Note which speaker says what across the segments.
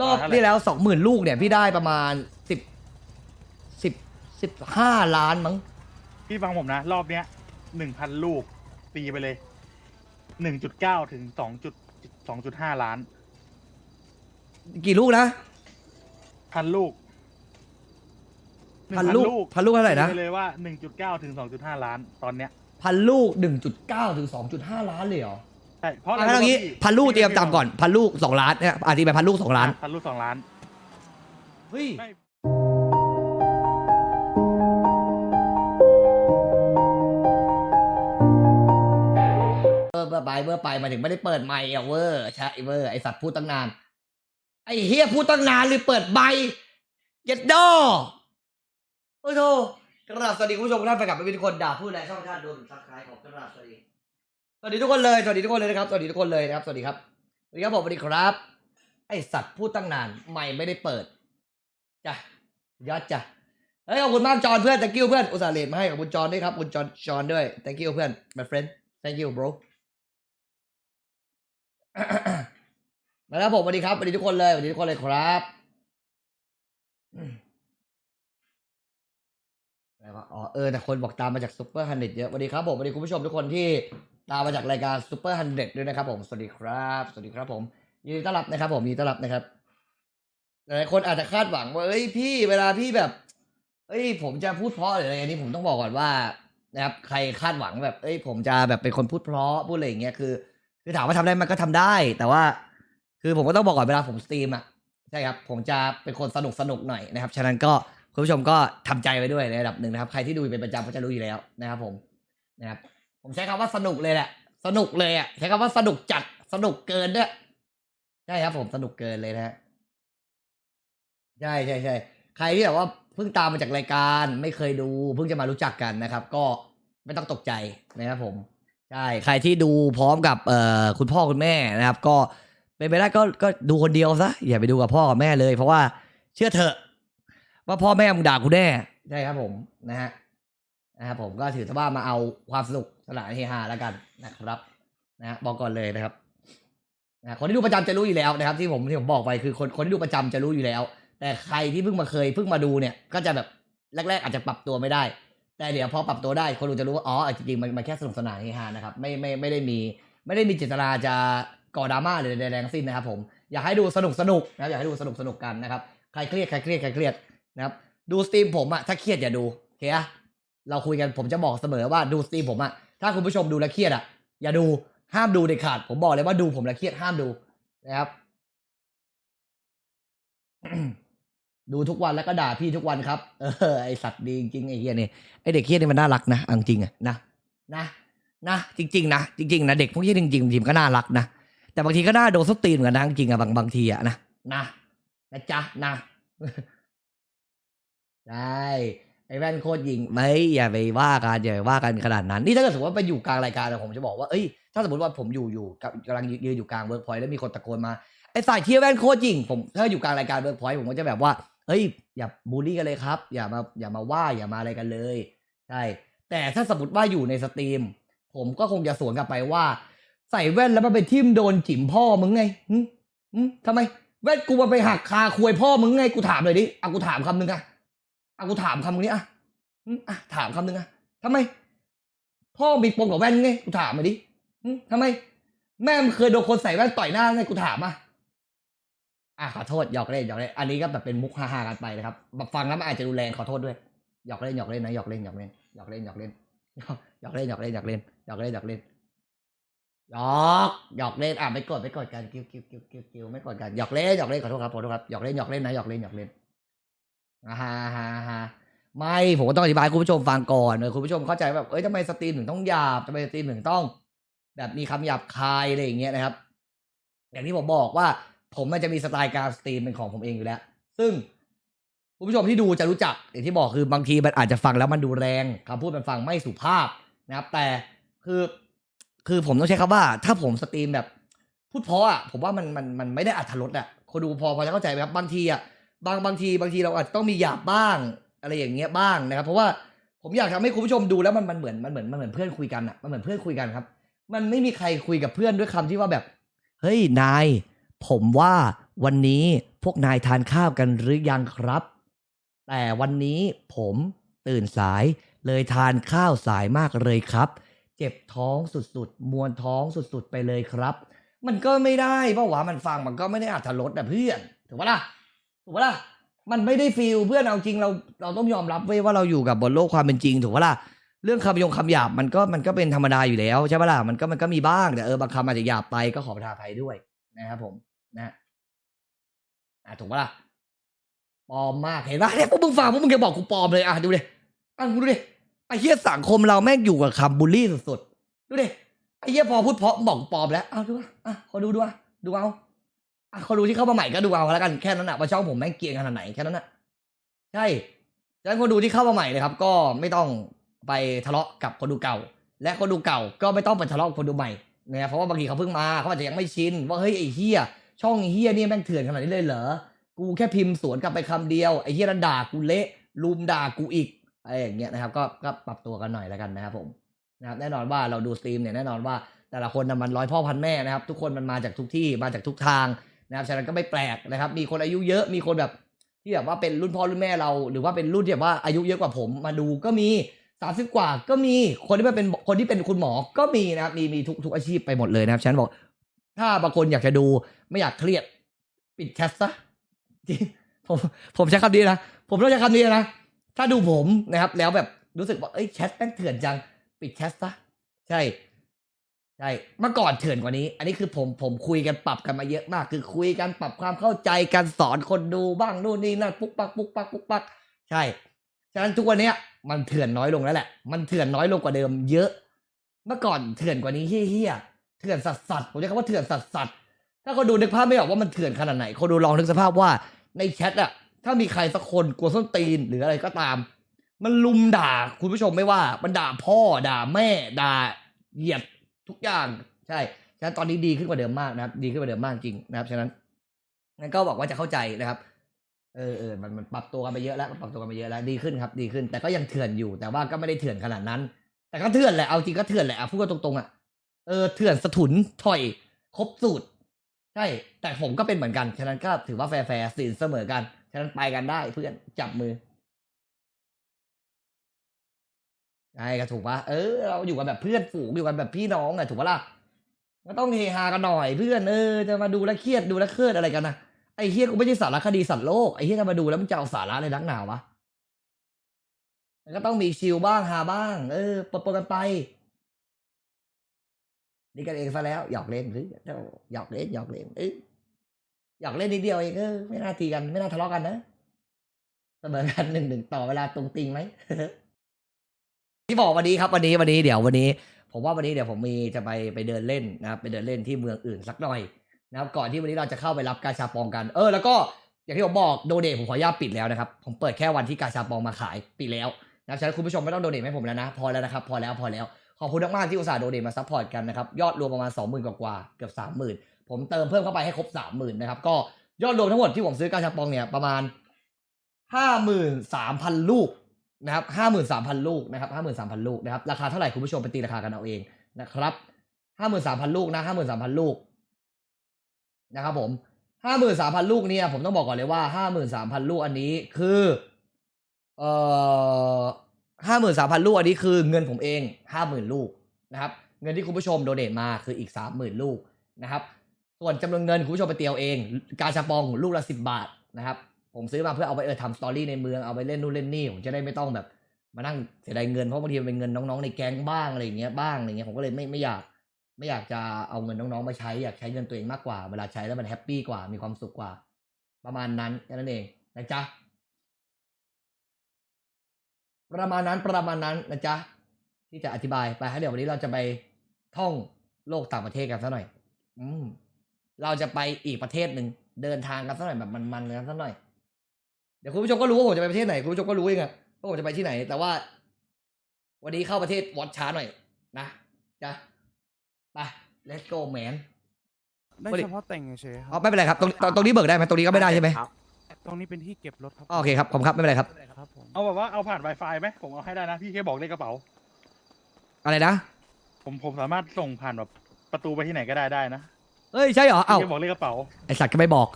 Speaker 1: รอบที่แล้วสองหมื่นลูกเนี่ยพี่ได้ประมาณสิบสิบสิบห้าล้านมั้ง
Speaker 2: พี่ฟังผมนะ รอบเนี้ยหนึ่งพันลูกตีไปเลยหนึ่งจุดเก้าถึงสองจุดสองจุดห้าล้าน
Speaker 1: กี่ลูกนะ
Speaker 2: พันลูก
Speaker 1: พันลูกพันลูกเท่าไหร่นะ
Speaker 2: ตีปเลยว่าหนึ่งจุดเก้าถึงสองจุดห้าล้านตอนเนี้ย
Speaker 1: พันลูกหนึ่งจุดเก้าถึงสองจุดห้าล้านเลยเหรอ
Speaker 2: ใช่เพราะ
Speaker 1: อะงั้นเอางี้
Speaker 2: พี่
Speaker 1: พันลูกเตรียมจำก่อนพันลูกสองล้านเนี่ยอาตีไปพันลูกสองล้าน
Speaker 2: พันลูกสองล้าน
Speaker 1: เฮ้ย
Speaker 2: ไม่
Speaker 1: เออเมื่อไปเมื่อไปมาถึงไม่ได้เปิดไมค์อะเวอร์ใช่เวอร์ไอสัตว์พูดตั้งนาน ไอเฮียพูดตั้งนานหรือเปิดไมค์เย็ดดอโอ้โธ่กราบสวัสดีคุณผู้ชมทุกท่านไปกับไม่เป็นคนด่าพูดอะไรช่องท่านโดนซักคายของกราบสวัสดี สวัสดีทุกคนเลย สวัสดีทุกคนเลยนะครับ สวัสดีทุกคนเลยนะครับ สวัสดีครับ สวัสดีครับผมสวัสดีครับ ไอสัตว์พูดตั้งนาน ไม่ไม่ได้เปิด จ้ะยอดจ้ะ เฮ้ยขอบคุณมากจอนเพื่อน thank you เพื่อน อุตส่าห์เลทมาให้ขอบคุณจอนด้วยครับ คุณจอนจอนด้วย thank you เพื่อน my friend thank you bro มาแล้วผมสวัสดีครับสวัสดีทุกคนเลยสวัสดีทุกคนเลยครับอะไรวะอ๋อเออแต่คนบอกตามมาจากซูเปอร์ฮันเดเยอะสวัสดีครับผมสวัสดีคุณผู้ชมทุกคนที่ ตามมาจากรายการซูเปอร์ฮันเดด้วยนะครับผมสวัสดีครับ สวัสดีครับผมยินดีต้อนรับนะครับ ผมยินดีต้อนรับนะครับหลายคนอาจจะคาดหวังว่าเอ้ยพี่เวลาพี่แบบ เอ้ย ผมจะพูดเพราะหรืออะไรอันนี้ผมต้องบอกก่อนว่านะครับใครคาดหวังแบบ เอ้ย ผมจะแบบเป็นคนพูดเพราะพูดอะไรอย่างเงี้ยคือ คือถามว่าทำได้มันก็ทำได้ แต่ว่า คือผมก็ต้องบอกก่อนเวลาผมสตรีมอะใช่ครับ ผมจะเป็นคนสนุกสนุกหน่อยนะครับฉะนั้นก็คุณผู้ชมก็ทำใจไว้ด้วยในระดับหนึ่งนะครับ ใครที่ดูเป็นประจำก็จะรู้อยู่แล้วนะครับ ผมนะครับ ผมใช้คำว่าสนุกเลยแหละ สนุกเลยอะ ใช้คำว่าสนุกจัด สนุกเกินด้วยใช่ครับ ผมสนุกเกินเลยนะฮะใช่ใช่ใช่ใครที่แบบว่าเพิ่งตามมาจากรายการ ไม่เคยดูเพิ่งจะมารู้จักกันนะครับ ก็ไม่ต้องตกใจนะครับผมใช่ใครที่ดูพร้อมกับเอ่อคุณพ่อคุณแม่นะครับ ก็เป็นไปได้ก็ก็ดูคนเดียวซะอย่าไปดูกับพ่อกับแม่เลย เพราะว่าเชื่อเถอะ ว่าพ่อแม่มึงด่ากูแน่ใช่ครับผมนะฮะ นะครับผมก็ถือว่ามาเอาความสนุกสนานเฮฮาแล้วกันนะครับนะฮะบอกก่อนเลยนะครับนะคนที่ดูประจำจะรู้อยู่แล้วนะครับ ที่ผมที่ผมบอกไปคือคนคนที่ดูประจำจะรู้อยู่แล้ว แต่ใครที่เพิ่งมาเคยเพิ่งมาดูเนี่ย ก็จะแบบแรก ๆ อาจจะปรับตัวไม่ได้ แต่เดี๋ยวพอปรับตัวได้ คนดูจะรู้ว่าอ๋อจริงๆมันมันแค่สนุกสนานเฮฮานะครับไม่ไม่ไม่ได้มี ไม่ได้มีเจตนาจะก่อดราม่าหรือใดๆทั้งสิ้นนะครับ ผมอยากให้ดูสนุกสนุกนะครับอยากให้ดูสนุกสนุกกันนะครับใครเครียดใครเครียดใครเครียดนะครับดูสตรีมผมอะถ้าเครียดอย่าดูโอเคอะ เราคุยกันผมจะบอกเสมอว่าดูสตรีมผมอะถ้าคุณผู้ชมดูแล้วเครียดอะอย่าดูห้ามดูเด็ดขาด ผมบอกเลยว่าดูผมแล้วเครียดห้ามดูนะครับ ดูทุกวันแล้วก็ด่าพี่ทุกวันครับ เออไอสัตว์ดีจริงไอเฮียนี่ไอเด็กเฮียนี่มันน่ารักนะเอาจริงอะนะนะนะจริง ๆ นะจริงๆนะเด็กพวกนี้จริงๆทีมก็น่ารักนะแต่บางทีก็น่าโดนสตีนเหมือนกันนะจริงอะบางบางทีอะนะนะนะจ๊ะนะใช่ ไอ้แว่นโคตรยิงไม่อย่าไปว่ากันอย่าไปว่ากันขนาดนั้น นี่ถ้าเกิดสมมติว่าไปอยู่กลางรายการผมจะบอกว่าเอ้ยถ้าสมมติว่าผมอยู่อยู่กับกำลังยืนอยู่กลางเวิร์กพอยต์แล้วมีคนตะโกนมาไอ้สายเทียแว่นโคตรยิงผมถ้าอยู่กลางรายการเวิร์กพอยต์ผมก็จะแบบว่าเฮ้ยอย่าบูลลี่กันเลยครับ อย่ามาอย่ามาว่าอย่ามาอะไรกันเลยใช่แต่ถ้าสมมติว่าอยู่ในสตรีม ผมก็คงจะสวนกลับไปว่า ใส่แว่นแล้วมันไปทิ่มโดนจิ๋มพ่อมึงไงหึหึทำไม แว่นกูมาไปหักคาควยพ่อมึงไงกูถามเลยดิเอากูถามคำหนึ่งอะ อากูถามคำนี้อะอะถามคำหนึ่งอะทำไม พ่อมีปมกับแว่นไงกูถามมาดิทำไม แม่มเคยโดนคนใส่แว่นต่อยหน้าไงกูถามอะอะขอโทษหยอกเล่นหยอกเล่นอันนี้ก็แบบเป็นมุกฮาๆกันไปนะครับแบบฟังแล้วมันอาจจะดูแรงขอโทษด้วยหยอกเล่นหยอกเล่นนะหยอกเล่นหยอกเล่นหยอกเล่นหยอกเล่นหยอกเล่นหยอกเล่นหยอกเล่นหยอกเล่นหยอกเล่นหยอกหยอกเล่นอะไม่กดไม่กดกันกิ้วกิ้วกิ้วกิ้วกิ้วไม่กดกันหยอกเล่นหยอกเล่นขอโทษครับขอโทษครับหยอกเล่นหยอกเล่นนะหยอกเล่นหยอกเล่น อ่าฮะฮะฮะไม่ผมก็ต้องอธิบายคุณผู้ชมฟังก่อนเออคุณผู้ชมเข้าใจแบบเอ้ยทำไมสตรีมถึงต้องหยาบทำไมสตรีมถึงต้อง แบบมีคำหยาบคายอะไรอย่างเงี้ยนะครับ อย่างที่ผมบอกว่า ผมมันจะมีสไตล์การสตรีมเป็นของผมเองอยู่แล้ว ซึ่งคุณผู้ชมที่ดูจะรู้จักอย่างที่บอกคือบางทีมันอาจจะฟังแล้วมันดูแรงคำพูดมันฟังไม่สุภาพนะครับ แต่คือคือผมต้องใช้คำว่า ถ้าผมสตรีมแบบ พูดเพราะอะผมว่ามันมันมันไม่ได้อัธรสอะคนดูพอพอจะเข้าใจไหมครับบางทีอะ บางบางทีบางทีเราอาจจะต้องมีหยาบบ้าง อะไรอย่างเงี้ยบ้างนะครับ เพราะว่าผมอยากทำให้คุณผู้ชมดูแล้วมันมันเหมือนมันเหมือนมันเหมือนเพื่อนคุยกันอะมันเหมือนเพื่อนคุยกันครับ มันไม่มีใครคุยกับเพื่อนด้วยคำที่ว่าแบบ เฮ้ยนาย ผมว่าวันนี้พวกนายทานข้าวกันหรือยังครับ แต่วันนี้ผมตื่นสายเลยทานข้าวสายมากเลยครับ เจ็บท้องสุดๆ มวนท้องสุดๆ ไปเลยครับ มันก็ไม่ได้เพราะว่ามันฟังมันก็ไม่ได้อัธรสนะเพื่อน ถูกปะล่ะ ถูกปะล่ะมันไม่ได้ฟีลเพื่อนเอาจริงเราเราต้องยอมรับเว้ยว่าเราอยู่กับบนโลกความเป็นจริง ถูกปะล่ะเรื่องคำยงคำหยาบมันก็มันก็เป็นธรรมดาอยู่แล้วใช่ปะล่ะมันก็มันก็มีบ้างแต่เออบางคำอาจจะหยาบไปก็ขอประทานอภัยด้วยนะครับผมนะอะถูกปะล่ะปลอมมากเห็นปะเนี่ยพวกมึงฟังพวกมึงจะบอกกูปลอมเลยอะดูดิอะดูดิไอ้เหี้ยสังคมเราแม่งอยู่กับคำบูลลี่สุดๆดูดิไอ้เหี้ยพอพูดเพราะบอกปลอมแล้วเอาดูอะอะขอดูดูอะดูเอา อะขอดูที่เข้ามาใหม่ก็ดูเอาแล้วกันแค่นั้นอะว่าช่องผมแม่งเกรียนขนาดไหนแค่นั้นอะใช่ฉะนั้นคนดูที่เข้ามาใหม่เลยครับ ก็ไม่ต้องไปทะเลาะกับคนดูเก่า และคนดูเก่าก็ไม่ต้องไปทะเลาะกับคนดูใหม่นะครับเพราะว่าบางทีเขาเพิ่งมาเขาอาจจะยังไม่ชินว่าเฮ้ยไอ้เหี้ยช่องเหี้ยนี่แม่งเถื่อนขนาดนี้เลยเหรอกูแค่พิมพ์สวนกลับไปคำเดียวไอ้เหี้ยนั่นด่ากูเละลุมด่ากูอีกอะไรอย่างเงี้ยนะครับ ก็ก็ปรับตัวกันหน่อยแล้วกันนะครับผมนะครับแน่นอนว่าเราดูสตรีมเนี่ยแน่นอนว่าแต่ละคนมันร้อยพ่อพันแม่นะครับ ทุกคนมันมาจากทุกที่มาจากทุกทาง นะครับฉะนั้นก็ไม่แปลกนะครับ มีคนอายุเยอะมีคนแบบที่แบบว่าเป็นรุ่นพ่อรุ่นแม่เรา หรือว่าเป็นรุ่นที่แบบว่าอายุเยอะกว่าผมมาดูก็มีสามสิบกว่าก็มีคนที่มาเป็นคนที่เป็นคุณหมอก็มีนะครับมีมีทุกทุกอาชีพไปหมดเลยนะครับฉันบอก ถ้าบางคนอยากจะดูไม่อยากเครียด ปิดแคสซะผมผมใช้คำนี้นะผมต้องใช้คำนี้นะถ้าดูผมนะครับ แล้วแบบรู้สึกว่าเอ้ยแชทแม่งเถื่อนจัง ปิดแคสซะใช่ ใช่เมื่อก่อนเถื่อนกว่านี้ อันนี้คือผมผมคุยกันปรับกันมาเยอะมาก คือคุยกันปรับความเข้าใจกันสอนคนดูบ้างนู่นนี่นั่นปุ๊กปักปุ๊กปักปุ๊กปักใช่ฉะนั้นทุกวันเนี้ยมันเถื่อนน้อยลงแล้วแหละ มันเถื่อนน้อยลงกว่าเดิมเยอะ เมื่อก่อนเถื่อนกว่านี้เฮี้ยเถื่อนสัสสัสผมใช้คำว่าเถื่อนสัสสัสถ้าคนดูนึกภาพไม่ออกว่ามันเถื่อนขนาดไหนคนดูลองนึกสภาพว่าในแชทอะถ้ามีใครสักคนกลัวส้นตีนหรืออะไรก็ตาม มันลุมด่าคุณผู้ชมไม่ว่า มันด่าพ่อด่าแม่ด่าเหยียด ทุกอย่างใช่ฉะนั้นตอนนี้ดีขึ้นกว่าเดิมมากนะครับ ดีขึ้นกว่าเดิมมากจริงนะครับฉะนั้นงั้นก็บอกว่าจะเข้าใจนะครับเออเออมันมันปรับตัวกันไปเยอะแล้วมันปรับตัวกันไปเยอะแล้วดีขึ้นครับ ดีขึ้น แต่ก็ยังเถื่อนอยู่ แต่ว่าก็ไม่ได้เถื่อนขนาดนั้น แต่ก็เถื่อนแหละเอาจริงก็เถื่อนแหละอะพูดกันตรงๆอะเออเถื่อนสะทุนถอย ครบสูตรใช่แต่ผมก็เป็นเหมือนกันฉะนั้นก็ถือว่าแฟร์แฟร์สินเสมอกันฉะนั้นไปกันได้เพื่อนจับมือ ใช่ก็ถูกปะเออเราอยู่กันแบบเพื่อนฝูงอยู่กันแบบพี่น้องอะถูกปะล่ะก็ต้องเฮฮากันหน่อยเพื่อนเออจะมาดูแลเครียดดูแลเครียดอะไรกันนะไอ้เฮียกูไม่ใช่สารคดีสัตว์โลกไอ้เฮียจะมาดูแล้วมันจะเอาสาระอะไรนักหนาวะมันก็ต้องมีชิลบ้างฮาบ้าง เออปนกันไปนี่กันเองซะแล้วหยอกเล่นหรือหยอกเล่นหยอกเล่นเอ้หยอกเล่นนิดเดียวเองเออไม่น่าตีกันไม่น่าทะเลาะกันนะเสมอกันหนึ่งหนึ่งต่อเวลาตรงติงไหม ที่บอกวันนี้ครับวันนี้วันนี้เดี๋ยววันนี้ ผมว่าวันนี้เดี๋ยวผมมีจะไปไปเดินเล่นนะครับไปเดินเล่นที่เมืองอื่นสักหน่อยนะครับก่อนที่วันนี้เราจะเข้าไปรับกาชาปองกัน เออแล้วก็อย่างที่ผมบอกโดเดทผมขออนุญาตปิดแล้วนะครับผมเปิดแค่วันที่กาชาปองมาขายปิดแล้วนะครับฉะนั้นคุณผู้ชมไม่ต้องโดเดทให้ผมแล้วนะพอแล้วนะครับพอแล้วพอแล้วขอบคุณมากๆที่อุตส่าห์โดเดทมาซัพพอร์ตกันนะครับยอดรวมประมาณสองหมื่นกว่าเกือบสามหมื่นผมเติมเพิ่มเข้าไปให้ครบสามหมื่นนะครับก็ยอดรวมทั้งหมดที่ผมซื้อกาชาปองเนี่ยประมาณห้าหมื่นสามพันลูก นะครับห้าหมื่นสามพันลูกนะครับห้าหมื่นสามพันลูกนะครับราคาเท่าไหร่คุณผู้ชมไปตีราคากันเอาเองนะครับห้าหมื่นสามพันลูกนะห้าหมื่นสามพันลูกนะครับผมห้าหมื่นสามพันลูกเนี่ยผมต้องบอกก่อนเลยว่าห้าหมื่นสามพันลูกอันนี้คือเอ่อห้าหมื่นสามพันลูกอันนี้คือเงินผมเองห้าหมื่นลูกนะครับ เงินที่คุณผู้ชมโดเนทมาคืออีกสามหมื่นลูกนะครับ ส่วนจำนวนเงินคุณผู้ชมไปเตียวเอง การชาปองลูกละสิบบาทนะครับ ผมซื้อมาเพื่อเอาไปเออทำสตอรี่ในเมืองเอาไปเล่นนู่นเล่นนี่ผมจะได้ไม่ต้องแบบ มานั่งเสียดายเงินเพราะบางทีมันเป็นเงินน้องๆในแก๊งบ้างอะไรอย่างเงี้ยบ้างอะไรเงี้ยผมก็เลยไม่ไม่อยาก ไม่อยากจะเอาเงินน้องๆมาใช้อยากใช้เงินตัวเองมากกว่าเวลาใช้แล้วมันแฮปปี้กว่ามีความสุขกว่า ประมาณนั้นแค่นั้นเองนะจ๊ะประมาณนั้นประมาณนั้นนะจ๊ะที่จะอธิบายไปให้เดี๋ยววันนี้เราจะไปท่องโลกต่างประเทศกันสักหน่อย อืมเราจะไปอีกประเทศหนึ่งเดินทางกันสักหน่อยแบบมันๆกันสักหน่อย เดี๋ยวคุณผู้ชมก็รู้ว่าผมจะไปประเทศไหนคุณผู้ชมก็รู้เองอะว่าผมจะไปที่ไหน แต่ว่า วันนี้เข้าประเทศวอตช้าหน่อย นะจ้ะไป let's go man
Speaker 3: ได้
Speaker 1: พอดี
Speaker 3: เฉพาะแต่งเฉยๆค
Speaker 1: อ๋อ
Speaker 3: รับ
Speaker 1: ไม่เป็นไรครับตรงตรงตรงนี้เบิกได้ไหมตรงนี้ก็ไม่ได้ใช่ไหม
Speaker 3: ตรงนี้เป็นที่เก็บรถครับ
Speaker 1: อ๋อโอเคครับผมครับไม่เป็นไรครับ
Speaker 3: ครับผม
Speaker 2: เอาแบบว่าเอาผ่าน Wi-Fi ไหมผมเอาให้ได้นะ พี่แค่บอกเลขกระเป๋า
Speaker 1: อะไรนะ
Speaker 2: ผมผมสามารถส่งผ่านแบบประตูไปที่ไหนก็ได้ได้นะ
Speaker 1: เฮ้ยใช่เหรอ
Speaker 2: พี่
Speaker 1: เอ้า
Speaker 2: แค่บอกเลขกระเป๋า
Speaker 1: ไอสัตว์ก็ไม่บอก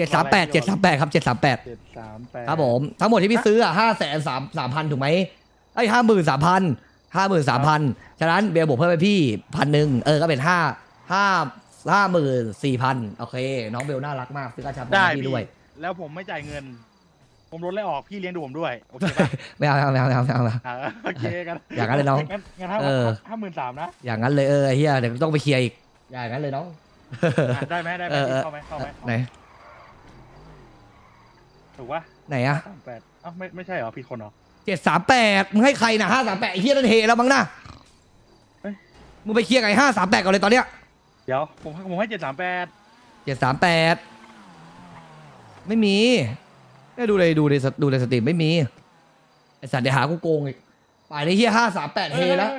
Speaker 1: จ็ดสามแปดเจ็ดสามแปดครับเจ็ดสามแปด
Speaker 2: เจ็ดสามแปด
Speaker 1: ครับผมทั้งหมดที่พี่ซื้ออะห้าแสนสามสามพันถูกไหมไอ้ห้าหมื่นสามพันห้าหมื่นสามพันฉะนั้นเบลบวกเพิ่มไปพี่พันหนึ่งเออก็เป็นห้าห้าห้าหมื่นสี่พันโอเค น้องเบลน่ารักมากซื้อกระชับ
Speaker 2: ได้
Speaker 1: ให้พี่
Speaker 2: พี่
Speaker 1: ด้วย
Speaker 2: แล้วผมไม่จ่ายเงิน ผมลดเลยออกพี่เลี้ยงดูผมด้วยโอเคปะ
Speaker 1: ไม่เอาไม่เอาไม่เอาไม่เอาไม่เอาไม่เอา
Speaker 2: อ่าโอเคกัน
Speaker 1: อย่างนั้นเลยน้อง
Speaker 2: งั้นงั้นห้า
Speaker 1: เออ
Speaker 2: ห้าหมื่นสามนะ
Speaker 1: อย่างนั้นเลยเออไอ้เฮียเดี๋ยวต้องไปเคลียร์อีกอย่างนั้นเลยน้อง
Speaker 2: อะได้ไหมได้ไหม
Speaker 1: เออเออ
Speaker 2: เข้าไหมเข้าไหม
Speaker 1: ไหน
Speaker 2: ถูกปะ
Speaker 1: ไหนอะ
Speaker 2: สามแปดอ้าวไม่ไม่ใช่เหรอผิดคนเหรอ
Speaker 1: เจ็ดสามแปดมึงให้ใครนะห้าสามแปดไอ้เฮียนั่นเฮแล้วมั้งนะ
Speaker 2: เอ้ย
Speaker 1: มึงไปเคลียร์ไงห้าสามแปดก่อนเลยตอนเนี้ย
Speaker 2: เดี๋ยวผมผมให้เจ็ดสามแปด
Speaker 1: เจ็ดสามแปดไม่มีเนี่ยดูเลยดูในสดูในสตรีมไม่มีไอสัตว์เดี๋ยวหากูโกงอีกป่านนี้เฮียห้าสามแปดเฮแล้ว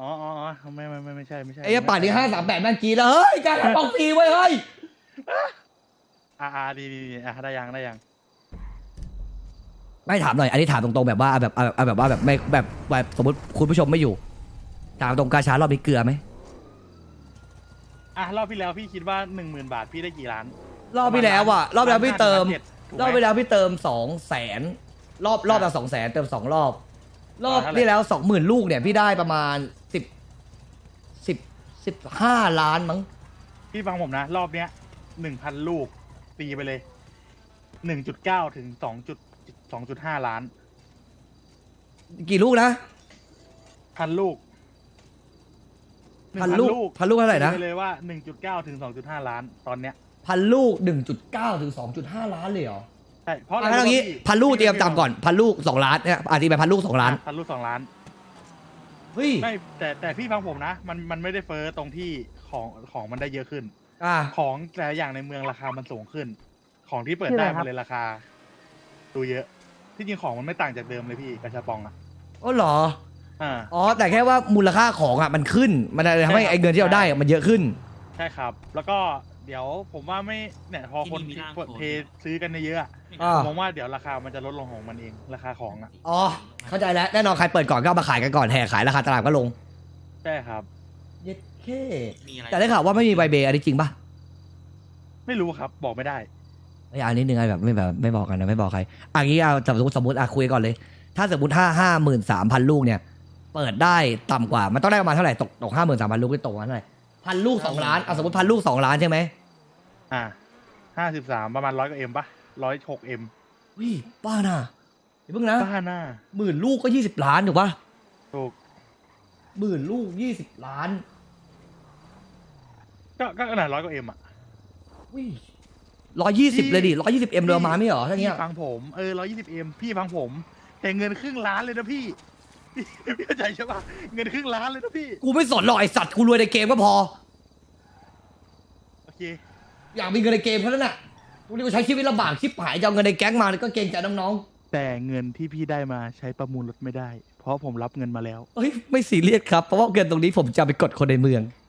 Speaker 2: อ๋ออ๋ออ๋อไม่ไม่ไม่ไม่ใช่ไม่ใช่
Speaker 1: ไอ้เหี้ยป่านนี้ห้าสามแปดแม่งกรีดแล้วเฮ้ยการรับบอกฟรีไว้ยเฮ้ย
Speaker 2: อ่าอ่าดีดีดีอะได้ยังได้ยัง
Speaker 1: ไม่ถามหน่อย อันนี้ถามตรงๆแบบว่าแบบแบบแบบว่าแบบไม่แบบแบบสมมติคุณผู้ชมไม่อยู่ ถามตรงกาชารอบนี้เกลือไหม
Speaker 2: อะรอบที่แล้วพี่คิดว่าหนึ่งหมื่นบาทพี่ได้กี่ล้าน
Speaker 1: รอบที่แล้วอะรอบที่แล้วพี่เติม รอบที่แล้วพี่เติมสองแสนรอบรอบละสองแสนเติมสองรอบ รอบที่แล้วสองหมื่นลูกเนี่ยพี่ได้ประมาณสิบสิบสิบห้าล้านมั้ง
Speaker 2: พี่ฟังผมนะ รอบเนี้ยหนึ่งพันลูกตีไปเลยหนึ่งจุดเก้าถึงสองจุด สองจุดห้าล้าน
Speaker 1: กี่ลูกนะ
Speaker 2: พันลูก
Speaker 1: พันลูกพันลูกเท่าไหร่นะ
Speaker 2: ตีปเลยว่าหนึ่งจุดเก้าถึงสองจุดห้าล้านตอนเนี้ย
Speaker 1: พันลูกหนึ่งจุดเก้าถึงสองจุดห้าล้านเลยเหรอ
Speaker 2: ใช่เพราะ
Speaker 1: อะงั้นเอางี้
Speaker 2: พี่
Speaker 1: พันลูกเตรียมต่ำก่อนพันลูกสองล้านเนี่ยอาจจะไปพันลูกสองล้าน
Speaker 2: อะพันลูกสองล้าน
Speaker 1: เฮ้ย
Speaker 2: ไม่แต่แต่พี่ฟังผมนะ มันมันไม่ได้เฟ้อตรงที่ของของมันได้เยอะขึ้น
Speaker 1: อ่า
Speaker 2: ของแต่ละอย่างในเมืองราคามันสูงขึ้น ของที่เปิดได้มันเลยราคา ดูเยอะ ที่จริงของมันไม่ต่างจากเดิมเลยพี่กระชาปองอะ
Speaker 1: อ๋อเหรอ
Speaker 2: อ่า
Speaker 1: อ๋อ แต่แค่ว่ามูลค่าของอะมันขึ้น มันเลยทำให้
Speaker 2: ใช่ครับ
Speaker 1: ไอ้เงินที่เราได้อะมันเยอะขึ้น
Speaker 2: ใช่ครับ แล้วก็เดี๋ยวผมว่าไม่เนี่ยพอคน
Speaker 4: ที่นี่มีร่าง
Speaker 2: กด
Speaker 4: โคตร
Speaker 2: เทซื้อกันเยอะๆอะ
Speaker 1: อ่า
Speaker 2: ผมว่าเดี๋ยวราคามันจะลดลงของมันเองราคาของอะ
Speaker 1: อ๋อ เข้าใจแล้ว แน่นอนใครเปิดก่อนก็เอามาขายกันก่อนแห่ขายราคาตลาดก็ลง
Speaker 2: ใช่ครับ
Speaker 1: เย็ดเค
Speaker 4: มีอะไร
Speaker 1: แต่ได้ข่าวว่าไม่มีใบเบย์อันนี้จริงปะ
Speaker 2: ไม่รู้ครับบอกไม่ได้
Speaker 1: ไอ้ยอันนี้นึงไงแบบไม่แบบไม่บอกกันนะไม่บอกใครอะงี้เอาสมมติสมมติอะคุยก่อนเลย ถ้าสมมติห้าห้าหมื่นสามพันลูกเนี่ย เปิดได้ต่ำกว่า มันต้องได้ประมาณเท่าไหร่ตกตกห้าหมื่นสามพันลูกได้ตกประมาณเท่าไหร่พันลูกสองล้านอะสมมติพันลูกสองล้านใช่ไหม
Speaker 2: อ่าห้าสิบสามประมาณร้อยกว่าเอ็มปะร้อยหกเอ็ม
Speaker 1: วิบ้าน่ะเดี๋ยวเพิ่งนะ
Speaker 2: บ้าหน้า
Speaker 1: หมื่นลูกก็ยี่สิบล้านถูกปะ
Speaker 2: ถูก
Speaker 1: หมื่นลูกยี่สิบล้าน
Speaker 2: ก็ก็ขนาดร้อยกว่าเอ็มอะ
Speaker 1: วิ ร้อยยี่สิบเลยดิร้อยยี่สิบเอ็มเรือมาไม่เหรอถ้า
Speaker 2: พี่
Speaker 1: เงี้ย
Speaker 2: ฟังผมเออร้อยยี่สิบเอ็มพี่ฟังผมแต่เงินครึ่งล้านเลยนะพี่พี่พี่เข้าใจใช่ปะเงินครึ่งล้านเลยนะพี่
Speaker 1: กูไม่สนหรอกไอสัตว์กูรวยในเกมก็พอ
Speaker 2: โอเค
Speaker 1: อยากมีเงินในเกมเท่านั้นน่ะกูนี่กูใช้ชีวิตลำบากชิบหายจะเอาเงินในแก๊งมาก็เกรงใจน้อง
Speaker 2: แต่เงินที่พี่ได้มาใช้ประมูลรถไม่ได้ เพราะผมรับเงินมาแล้ว
Speaker 1: ๆเอ้ยไม่ซีเรียสครับเพราะว่าเงินตรงนี้ผมจะเอาไปกดคนในเมือง
Speaker 2: อุ้ยอุ้ย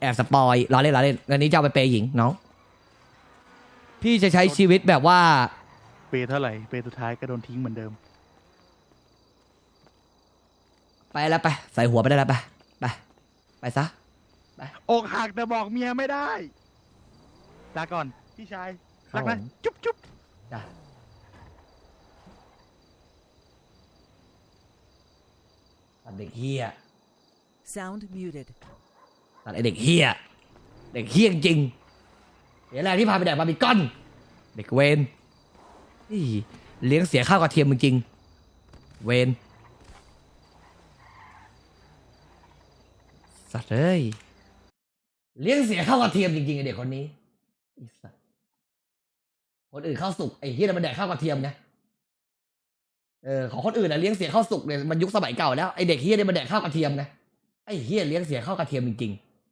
Speaker 1: แอบสปอยล้อเล่นล้อเล่นเงินนี้จะเอาไปเปย์หญิงน้อง พี่จะใช้ชีวิตแบบว่า
Speaker 2: เปย์เท่าไหร่เปย์สุดท้ายก็โดนทิ้งเหมือนเดิม
Speaker 1: ไปแล้วไป ใส่หัวไปได้แล้วไป ไป ไปซะ
Speaker 2: อกหักแต่บอกเมียไม่ได้ลาก่อน พี่ชายรัก
Speaker 1: ครั
Speaker 2: นะ
Speaker 1: บผม
Speaker 2: จุ๊บจุ๊บ
Speaker 1: จ้ะตัดเด็กเฮีย
Speaker 5: Sound muted.
Speaker 1: ตัดไอเด็กเฮียเด็กเฮียจริงๆเดี๋ยวแรกที่พาไปแดกบาร์บีคอน เด็กเวนนี่เลี้ยงเสียข้าวกระเทียมจริงๆเวนสัตว์เอ้ยเลี้ยงเสียข้าวกระเทียมจริงๆไอเด็กคนนี้อ้สัตว์คนอื่นข้าวสุกไอเฮียมันแดกข้าวกระเทียมไงเออของคนอื่นอะเลี้ยงเสียข้าวสุกเนี่ยมันยุคสมัยเก่าแล้วไอเด็กเฮียเนี่ยมันแดกข้าวกระเทียมไงไอเฮียเลี้ยงเสียข้าวกระเทียมจริงๆ